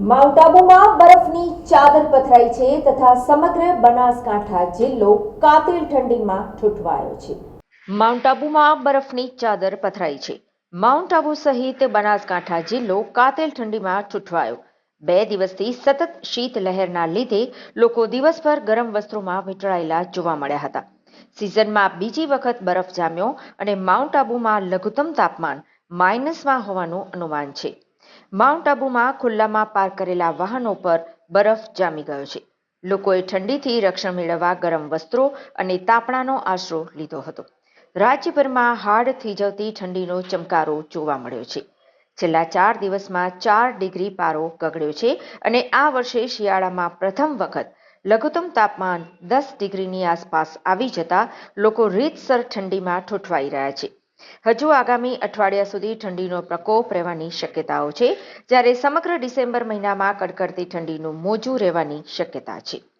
Mount આબુમાં બરફની ચાદર પથરાઈ છે તથા સમગ્ર બનાસકાંઠા જિલ્લો કાતિલ ઠંડીમાં ઠૂંઠવાયો છે. માઉન્ટ આબુમાં બરફની ચાદર પથરાઈ છે. માઉન્ટ આબુ સહિત બનાસકાંઠા જિલ્લો કાતિલ ઠંડીમાં ઠૂંઠવાયો. બે દિવસથી સતત શીત લહેરના લીધે લોકો દિવસભર ગરમ વસ્ત્રોમાં વીંટળાયેલા જોવા મળ્યા હતા. સિઝનમાં બીજી વખત બરફ જામ્યો અને માઉન્ટ આબુમાં લઘુત્તમ તાપમાન માઇનસમાં હોવાનું અનુમાન છે. માઉન્ટ આબુમાં ખુલ્લામાં પાર્ક કરેલા વાહનો પર બરફ જામી ગયો છે. લોકોએ ઠંડીથી રક્ષણ મેળવવા ગરમ વસ્ત્રો અને તાપણાનો આશરો લીધો હતો. રાજ્યભરમાં હાડ થીજવતી ઠંડીનો ચમકારો જોવા મળ્યો છે. છેલ્લા ચાર દિવસમાં ચાર ડિગ્રી પારો ગગડ્યો છે અને આ વર્ષે શિયાળામાં પ્રથમ વખત લઘુત્તમ તાપમાન દસ ડિગ્રીની આસપાસ આવી જતા લોકો રીતસર ઠંડીમાં ઠૂંઠવાઈ રહ્યા છે. હજુ આગામી અઠવાડિયા સુધી ઠંડીનો પ્રકોપ રહેવાની શક્યતાઓ છે, જ્યારે સમગ્ર ડિસેમ્બર મહિનામાં કડકડતી ઠંડીનું મોજું રહેવાની શક્યતા છે.